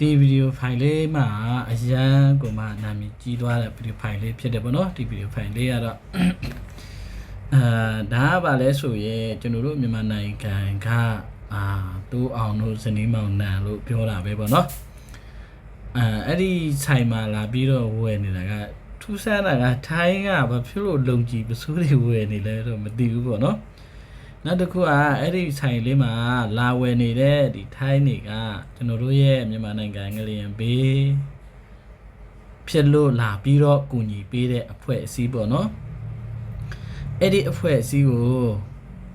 ဒီဗီဒီယိုဖိုင်လေးမှာအရန်ကိုမှနာမည်ကြီးသွားတဲ့ဗီဒီယိုဖိုင်လေးဖြစ်တယ်ပေါ့နော်ဒီဗီဒီယိုဖိုင်လေးကတော့အာဒါကဘာလဲဆိုရင်ကျွန်တော်တို့မြန်မာနိုင်ငံကအာတူအောင်တို့ဇနီးမောင်နှံလို့ပြောတာပဲပေါ့နော်အာအဲ့ဒီဆိုင်မှာလာပြီးတော့ဝယ်နေတာကထူးဆန်းတာကထိုင်းကဘာဖြစ်လို့လုံကြည်ပစိုးတွေဝယ်နေလဲတော့မသိဘူးပေါ့နော် နောက်တစ်ခုကအဲ့ဒီဆိုင်လေးမှာလာဝယ်နေတဲ့ဒီထိုင်းတွေကကျွန်တော်တို့ရဲ့မြန်မာနိုင်ငံငလျင်ဘေးဖြစ်လို့လာပြီးတော့ကူညီပေးတဲ့အဖွဲ့အစည်းပေါ့နော်အဲ့ဒီအဖွဲ့အစည်းကို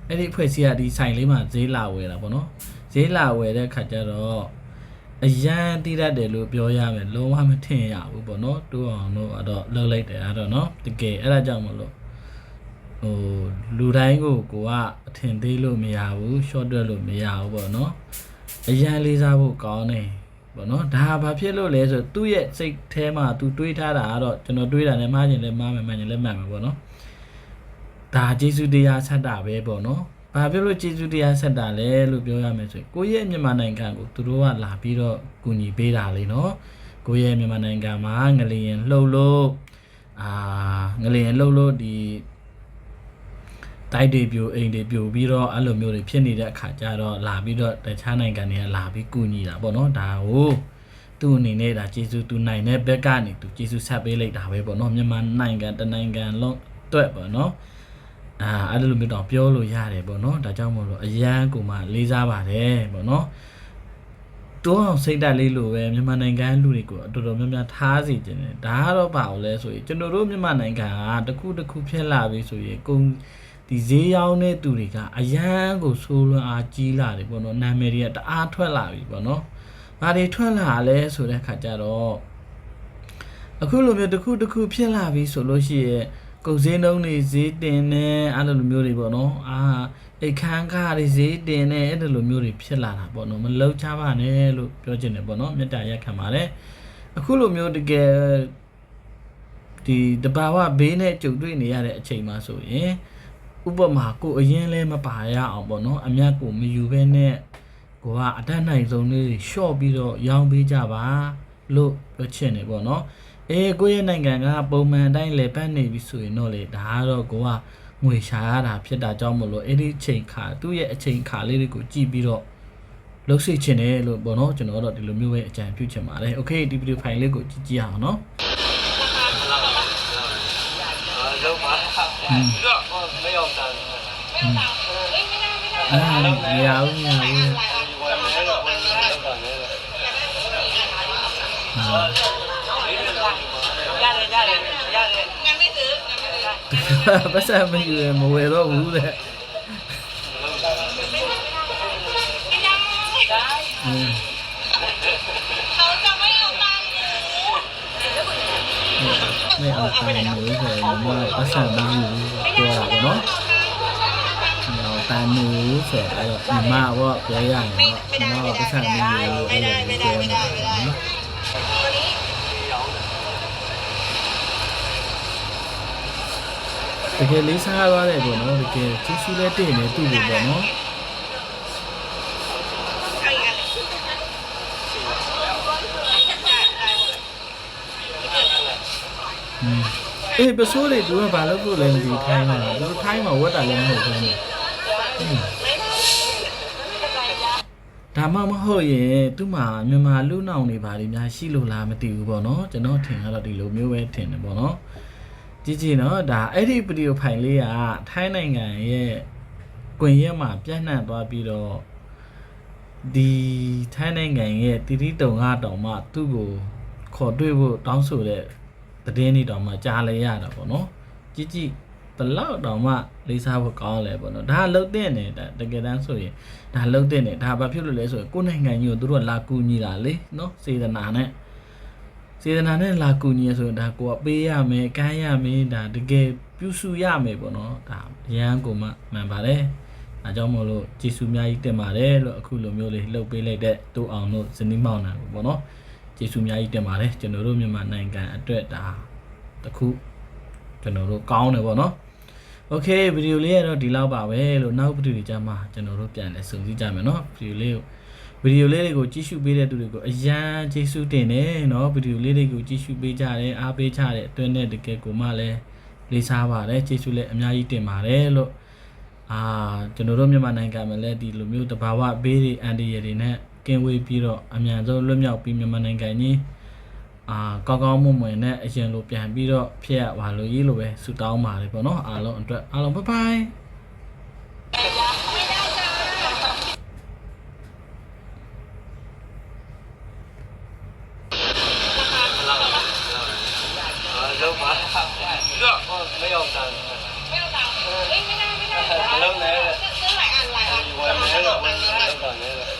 အဲ့ဒီအဖွဲ့အစည်းကဒီဆိုင်လေးမှာဈေးလာဝယ်တာပေါ့နော်ဈေးလာဝယ်တဲ့ခါကျတော့အရန်တိရတ်တယ်လို့ပြောရမယ်လုံးဝမထင်ရဘူးပေါ့နော်တိုးအောင်တော့အဲ့တော့လှုပ်လိုက်တယ်အဲ့တော့နော်တကယ်အဲ့ဒါကြောင့်မလို့ ဟိုလူတိုင်းကိုကိုကအထင်သေးလို့မရဘူး short တွက်လို့မရဘူးပေါ့နော်အရန်လေးစားဖို့ကောင်းတယ်ပေါ့နော်ဒါဘာဖြစ်လို့လဲဆိုသူ့ရဲ့စိတ်ထဲမှာသူတွေးထားတာကတော့ကျွန်တော်တွေးတာလည်းမှားရင်လည်းမှားမယ်မှန်ရင်လည်းမှန်မယ်ပေါ့နော်ဒါကျေးဇူးတရားဆက်တာပဲပေါ့နော်။ဘာဖြစ်လို့ကျေးဇူးတရားဆက်တာလဲလို့ပြောရမယ်ဆိုရင်ကိုယ့်ရဲ့မြန်မာနိုင်ငံကိုသူတို့ကလာပြီးတော့ကူညီပေးတာလေနော်။ကိုယ့်ရဲ့မြန်မာနိုင်ငံမှာငလျင်လှုပ်လို့အာငလျင်လှုပ်လို့ဒီ တိုက်တွေပြိုအိမ်တွေပြိုပြီးတော့အဲ့လိုမျိုးတွေဖြစ်နေတဲ့အခါကျတော့လာပြီးတော့တခြားနိုင်ငံတွေကလာပြီးကူညီတာပေါ့နော်။ဒါကို သူ့အနေနဲ့ဒါကျေးဇူးသူနိုင်တဲ့ဘက်ကနေသူကျေးဇူးဆက်ပေးလိုက်တာပဲပေါ့နော်မြန်မာနိုင်ငံတနိုင်ငံလုံးအတွက်ပေါ့နော်အာအဲ့လိုမျိုးတော့ပြောလို့ရတယ်ပေါ့နော်ဒါကြောင့်မို့လို့အရန်ကိုမှလေးစားပါတယ်ပေါ့နော်တွန်းအောင်စိတ်ဓာတ်လေးလိုပဲမြန်မာနိုင်ငံလူတွေကိုအတော်တော်များများထားစီခြင်းတယ်ဒါကတော့ဘာလို့လဲဆိုရင်ကျွန်တော်တို့မြန်မာနိုင်ငံကတစ်ခုတစ်ခုဖြစ်လာပြီဆိုရင်ကုန် ဒီဈေးရောင်းတဲ့သူတွေကအရန်ကိုဆိုးလွန်အားကြီးလာတယ်ပေါ့နော်နာမည်တွေကတအားထွက်လာပြီပေါ့နော်ဘာတွေထွက်လာလဲဆိုတဲ့ခါကျတော့အခုလိုမျိုးတစ်ခုတစ်ခုဖြစ်လာပြီဆိုလို့ရှိရင်ကုန်စည်နှုန်းတွေဈေးတင်နေအဲ့လိုမျိုးတွေပေါ့နော်အာအိတ်ခမ်းကားတွေဈေးတင်နေအဲ့လိုမျိုးတွေဖြစ်လာတာပေါ့နော်မလောက်ချပါနဲ့လို့ပြောချင်တယ်ပေါ့နော်မေတ္တာရက်ခံပါတယ်အခုလိုမျိုးတကယ်ဒီတဘာဝဘေးနဲ့ကြုံတွေ့နေရတဲ့အချိန်မှာဆိုရင် ဥပမာကိုအရင်လဲမပါရအောင်ပေါ့နော်အမြတ်ကိုမယူဘဲနဲ့ကိုကအတတ်နိုင်ဆုံးလေးရှော့ပြီးတော့ရောင်းပေးကြပါလို့ပြောချင်တယ်ပေါ့နော်အေးကိုရဲ့နိုင်ငံကပုံမှန်တိုင်းလေပတ်နေပြီဆိုရင်တော့လေဒါကတော့ကိုကငွေရှာရတာဖြစ်တာကြောင့်မလို့အဲ့ဒီချိန်ခါသူ့ရဲ့အချိန်ခါလေးတွေကိုကြည့်ပြီးတော့လှုပ်စိတ်ချင်တယ်လို့ပေါ့နော်ကျွန်တော်ကတော့ဒီလိုမျိုးပဲအကြံပြုချင်ပါတယ်။ Okay ဒီဗီဒီယိုဖိုင်လေးကိုကြည့်ကြရအောင်နော်။ လုံးပါပြီးတော့မရောက်တာအာမရဘူးမ တဲ့အာတာမျိုးဆိုရင်မပတ်စံဘူးပြောတာပေါ့နော်တော့တန်မျိုးဆိုတော့ညီမပေါ့ပြောရရင်တော့ညီမကပတ်စံမျိုးလို့အဲ့လိုပြောနေတာနော်တကယ်လေးစားရသွားတယ်ပေါ့နော်တကယ်ကျေးဇူးလည်းတင်နေသူ့ကိုပေါ့နော် အေးပစိုးတွေသူကဘာလို့လို့လဲမသိဘူးထိုင်းမှာသူထိုင်းမှာဝတ်တာလည်းမဟုတ်ဘူးနဲ့ဒါမှမဟုတ်ရင်သူ့မှာမြန်မာလူနောင်တွေဘာတွေများရှိလို့လားမသိဘူးပေါ့နော်ကျွန်တော်ထင်ကတော့ဒီလိုမျိုးပဲထင်တယ်ပေါ့နော်ကြည့်ကြည့်နော်ဒါအဲ့ဒီဗီဒီယိုဖိုင်လေးကထိုင်းနိုင်ငံရဲ့ကွန်ရက်မှာပြန့်နှံ့သွားပြီးတော့ဒီထိုင်းနိုင်ငံရဲ့တီတီတုံကတောင်မှသူ့ကိုခေါ်တွေ့ဖို့တောင်းဆိုတဲ့ သတင်းတွေတောင်မှကြားလဲရတာပေါ့နော်ကြည့်ကြည့်ဘလောက်တောင်မှလေးစားဖို့ကောင်းလဲပေါ့နော်ဒါလှုပ်တဲ့နေတာတကယ်တမ်းဆိုရင်ဒါလှုပ်တဲ့နေဒါဘာဖြစ်လို့လဲဆိုရင်ကိုယ်နိုင်ငံကြီးကိုသူတို့ကလာကူညီတာလေနော်စေတနာနဲ့စေတနာနဲ့လာကူညီရဆိုရင်ဒါကိုကပေးရမယ်ကမ်းရမယ်ဒါတကယ်ပြုစုရမယ်ပေါ့နော်ဒါရန်ကိုမှမှန်ပါတယ်အဲကြောင့်မို့လို့ကျေးဇူးအများကြီးတင်ပါတယ်လို့အခုလိုမျိုးလေးလှုပ်ပေးလိုက်တဲ့တူအောင်တို့ဇနီးမောင်နှံကိုပေါ့နော် ကျေးဇူးအများကြီးတင်ပါတယ်ကျွန်တော်တို့မြန်မာနိုင်ငံအတွက်ဒါတခုကျွန်တော်တို့ကောင်းတယ်ပေါ့နော်โอเคဗီဒီယိုလေးကတော့ဒီလောက်ပါပဲလို့နောက်ဗီဒီယိုတွေကြမှာကျွန်တော်တို့ပြန်လဲစုံစည်းကြမယ်เนาะဗီဒီယိုလေးကို ဗီဒီယိုလေးတွေကိုကြည့်ရှုပေးတဲ့သူတွေကိုအရန်ကျေးဇူးတင်တယ်เนาะဗီဒီယိုလေးတွေကိုကြည့်ရှုပေးကြတယ်အားပေးကြတဲ့အတွင်းနဲ့တကယ်ကိုမှလည်းလေးစားပါတယ်ကျေးဇူးလည်းအများကြီးတင်ပါတယ်လို့အာကျွန်တော်တို့မြန်မာနိုင်ငံမှာလည်းဒီလိုမျိုးတဘာဝဘေးတွေအန်ဒီရတွေနဲ့ ကင်းဝေးပြီးတော့အမြန်ဆုံးလွတ်မြောက်ပြီးမြန်မာနိုင်ငံကြီးအာကောင်းကောင်းမွန်မွန်နဲ့အရင်လိုပြန်ပြီးတော့ဖြစ်ရပါလို့ရေးလိုပဲဆုတောင်းပါတယ်ပေါ့နော်အားလုံးအတွက်အားလုံးဘိုင်ဘိုင်လုံးမှာပြီးတော့မရောက်တာမရောက်တာအေးမနာမနာလုံးနဲ့ซื้อหลายอันหลายอัน